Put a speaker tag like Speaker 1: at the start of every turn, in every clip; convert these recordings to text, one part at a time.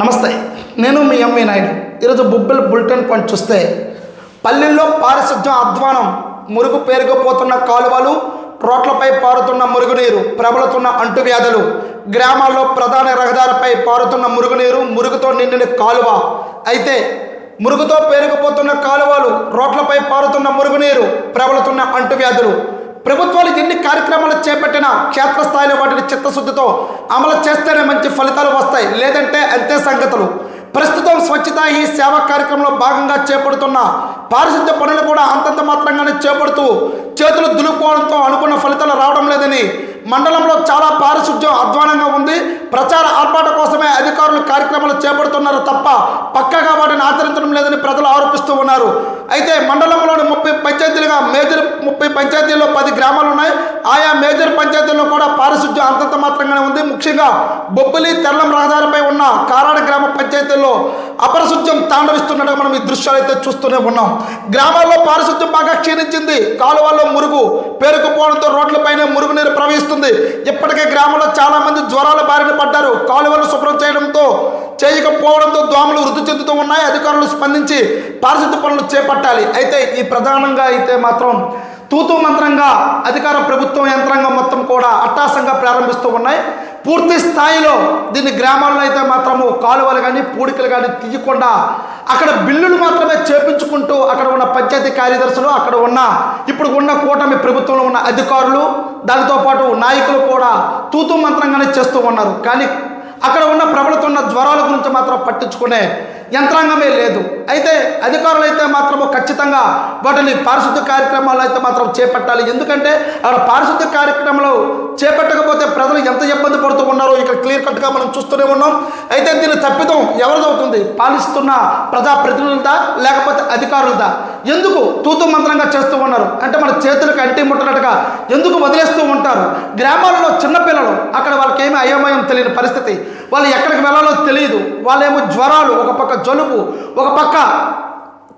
Speaker 1: నమస్తే నేను మీ ఎంవి నాయుడు. ఈరోజు బుబ్బెల్ బులెటిన్ పాయింట్ చూస్తే పల్లెల్లో పారిశుద్ధ్యం అధ్వానం మురుగు పేరుకుపోతున్న కాలువలు రోడ్లపై పారుతున్న మురుగునీరు ప్రబలుతున్న అంటువ్యాధులు గ్రామాల్లో ప్రధాన రహదారిపై పారుతున్న మురుగునీరు మురుగుతో నిండిన కాలువ. అయితే మురుగుతో పేరుకుపోతున్న కాలువలు రోడ్లపై పారుతున్న మురుగునీరు ప్రబలుతున్న అంటువ్యాధులు. ప్రభుత్వాలు ఎన్ని కార్యక్రమాలు చేపట్టినా క్షేత్రస్థాయిలో వాటిని చిత్తశుద్ధితో అమలు చేస్తేనే మంచి ఫలితాలు వస్తాయి. లేదంటే అంతే సంగతులు. ప్రస్తుతం స్వచ్ఛత ఈ సేవా కార్యక్రమంలో భాగంగా చేపడుతున్న పారిశుద్ధ్య పనులు కూడా అంతంత మాత్రంగానే చేపడుతూ చేతులు దులుపుకోవడంతో అనుకున్న ఫలితాలు రావడం లేదని మండలంలో చాలా పారిశుద్ధ్యం అధ్వానంగా ఉంది. ప్రచార ఆర్పాట కోసమే అధికారులు కార్యక్రమాలు చేపడుతున్నారు తప్ప పక్కగా వాటిని ఆచరించడం లేదని ప్రజలు ఆరోపిస్తూ ఉన్నారు. అయితే మండలంలో ముప్పై పంచాయతీలుగా మేజర్ ముప్పై పంచాయతీల్లో పది గ్రామాలు ఉన్నాయి. ఆయా మేజర్ పంచాయతీల్లో కూడా పారిశుద్ధ్యం అంతంత మాత్రంగానే ఉంది. ముఖ్యంగా బొబ్బిలి తెల్లం రహదారిపై ఉన్న కారాడ గ్రామ పంచాయతీల్లో అపరిశుద్ధ్యం తాండవిస్తున్నట్టుగా మనం ఈ దృశ్యాలు అయితే చూస్తూనే ఉన్నాం. గ్రామాల్లో పారిశుద్ధ్యం బాగా క్షీణించింది. కాలువల్లో మురుగు పేరుకుపోవడంతో రోడ్లపైన మురుగునీరు ప్రవహిస్తుంది. ఇప్పటికే గ్రామంలో చాలామంది జ్వరాల బారిన పడ్డారు. కాలువలు శుభ్రం చేయడంతో చేయకపోవడంతో దోమలు వృద్ధి చెందుతూ ఉన్నాయి. అధికారులు స్పందించి పారిశుద్ధ్య పనులు చేపట్టాలి. అయితే ఈ ప్రధానంగా అయితే మాత్రం తూతూ మంత్రంగా అధికార ప్రభుత్వం యంత్రాంగం మొత్తం కూడా అట్టాసంగా ప్రారంభిస్తూ ఉన్నాయి. పూర్తి స్థాయిలో దీన్ని గ్రామాల్లో అయితే మాత్రము కాలువలు కానీ పూడికలు కానీ తీయకుండా అక్కడ బిల్లులు మాత్రమే చేపించుకుంటూ అక్కడ ఉన్న పంచాయతీ కార్యదర్శులు అక్కడ ఉన్న ఇప్పుడు ఉన్న కూటమి ప్రభుత్వంలో ఉన్న అధికారులు దానితో పాటు నాయకులు కూడా తూతూ మంత్రంగానే చేస్తూ ఉన్నారు. కానీ అక్కడ ఉన్న ప్రబలుతున్న జ్వరాల గురించి మాత్రం పట్టించుకునే యంత్రాంగమే లేదు. అయితే అధికారులు అయితే మాత్రము ఖచ్చితంగా వాటిని పారిశుద్ధ కార్యక్రమాలు అయితే మాత్రం చేపట్టాలి. ఎందుకంటే అక్కడ పారిశుద్ధ కార్యక్రమాలు చేపట్టకపోతే ప్రజలు ఎంత ఇబ్బంది పడుతూ ఉన్నారో ఇక్కడ క్లియర్ కట్గా మనం చూస్తూనే ఉన్నాం. అయితే దీని తప్పిదం ఎవరిదవుతుంది పాలిస్తున్న ప్రజాప్రతినిధులదా? లేకపోతే అధికారులదా? ఎందుకు? తూతు మంత్రం ఉన్నారు. అంటే మన చేతులకు అంటి ముట్టనట్టుగా ఎందుకు వదిలేస్తూ ఉంటారు? గ్రామాలలో చిన్నపిల్లలు అక్కడ వాళ్ళకి ఏమీ అయోమయం తెలియని పరిస్థితి. వాళ్ళు ఎక్కడికి వెళ్ళాలో తెలియదు. వాళ్ళేమో జ్వరాలు ఒక పక్క జలుబు ఒక పక్క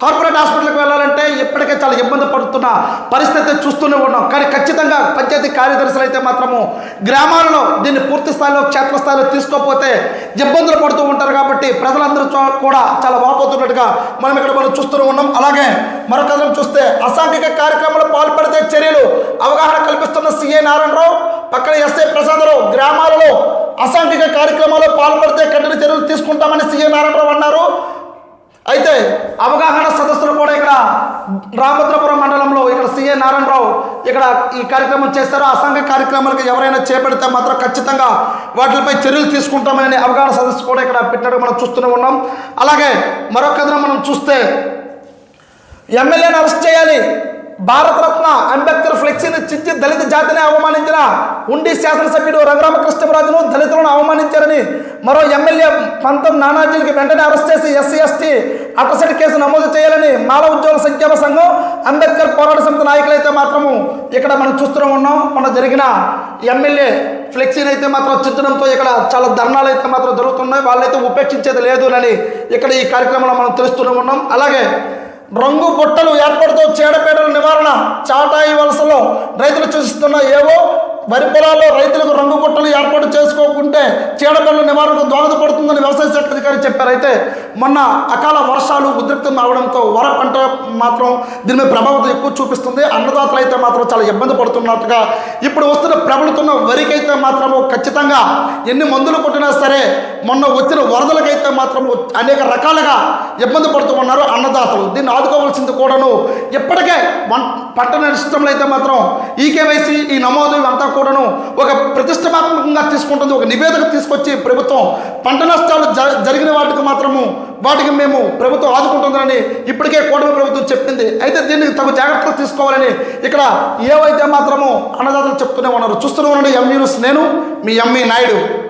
Speaker 1: కార్పొరేట్ హాస్పిటల్కి వెళ్ళాలంటే ఇప్పటికే చాలా ఇబ్బంది పడుతున్న పరిస్థితి చూస్తూనే ఉన్నాం. కానీ ఖచ్చితంగా పంచాయతీ కార్యదర్శులు అయితే మాత్రము గ్రామాలలో దీన్ని పూర్తి స్థాయిలో క్షేత్రస్థాయిలో తీసుకోకపోతే ఇబ్బందులు పడుతూ ఉంటారు కాబట్టి ప్రజలందరూ చూ- కూడా చాలా వాపోతున్నట్టుగా మనం ఇక్కడ మనం చూస్తూనే ఉన్నాం. అలాగే మరొక చూస్తే అసాంఘిక కార్యక్రమంలో పాల్పడితే చర్యలు అవగాహన కల్పిస్తున్న సీఏ నారాయణరావు పక్కన ఎస్ఏ ప్రసాదరావు గ్రామాలలో అసాంఘిక కార్యక్రమాల్లో పాల్పడితే కఠిన చర్యలు తీసుకుంటామని సీఏ నారాయణరావు అన్నారు. అయితే అవగాహన సదస్సులు కూడా ఇక్కడ రామభద్రపురం మండలంలో ఇక్కడ సీఏ నారాయణరావు ఇక్కడ ఈ కార్యక్రమం చేస్తారు? సంఘ కార్యక్రమాలకు ఎవరైనా చేపడితే మాత్రం ఖచ్చితంగా వాటిపై చర్యలు తీసుకుంటామని అవగాహన సదస్సు కూడా ఇక్కడ పెట్టడం మనం చూస్తూనే ఉన్నాం. అలాగే మరొక కథనం మనం చూస్తే ఎమ్మెల్యేని అరెస్ట్ చేయాలి. భారతరత్న అంబేద్కర్ ఫ్లెక్సీని చించి దళిత జాతిని అవమానించిన ఉండి శాసనసభ్యుడు రఘురామకృష్ణరాజును దళితులను అవమానించారని మరో ఎమ్మెల్యే పంతం నానాజీలకి వెంటనే అరెస్ట్ చేసి ఎస్సీ ఎస్టీ అటసడి కేసు నమోదు చేయాలని మాల ఉద్యోగుల సంక్షేమ సంఘం అంబేద్కర్ పోరాట సమితి నాయకులైతే మాత్రము ఇక్కడ మనం చూస్తూనే ఉన్నాం. మన జరిగిన ఎమ్మెల్యే ఫ్లెక్సీని అయితే మాత్రం చిత్రంతో ఇక్కడ చాలా ధర్నాలు అయితే మాత్రం జరుగుతున్నాయి. వాళ్ళైతే ఉపేక్షించేది లేదు అని ఇక్కడ ఈ కార్యక్రమంలో మనం తెలుస్తూనే ఉన్నాం. అలాగే రంగు బుట్టలు ఏర్పడుతూ చీడపీడల నివారణ చాటాయి వలసలో రైతులు చూస్తున్న ఏవో వరి పొలాల్లో రైతులకు రంగు గుట్టలు ఏర్పాటు చేసుకోకుంటే చీడపీడల నివారణకు దోహదపడుతుందని వ్యవసాయ శాఖ అధికారి చెప్పారు. అయితే మొన్న అకాల వర్షాలు ఉద్రిక్తం అవడంతో వర పంట మాత్రం దీని మీద ప్రభావం ఎక్కువ చూపిస్తుంది. అన్నదాతలు అయితే మాత్రం చాలా ఇబ్బంది పడుతున్నట్టుగా ఇప్పుడు వస్తున్న ప్రబలుతున్న వరికైతే మాత్రం ఖచ్చితంగా ఎన్ని మందులు కొట్టినా సరే మొన్న వచ్చిన వరదలకైతే మాత్రం అనేక రకాలుగా ఇబ్బంది పడుతూ ఉన్నారు. అన్నదాతలు. దీన్ని ఆదుకోవాల్సింది కూడాను. ఇప్పటికే వన్ పంట నష్టంలో అయితే మాత్రం ఈ కేవైసీ ఈ నమోదు ఇవంతా కూడాను ఒక ప్రతిష్టాత్మకంగా తీసుకుంటుంది ఒక నివేదిక తీసుకొచ్చి ప్రభుత్వం పంట నష్టాలు జ- జరిగిన వాటికి మాత్రము వాటికి మేము ప్రభుత్వం ఆదుకుంటుందని ఇప్పటికే కూటమి ప్రభుత్వం చెప్పింది. అయితే దీనికి తగు జాగ్రత్తలు తీసుకోవాలని ఇక్కడ ఏవైతే మాత్రము అన్నదాతలు చెప్తూనే ఉన్నారు. చూస్తూనే ఉండండి ఎంఈ న్యూస్ నేను మీ ఎంఈ నాయుడు.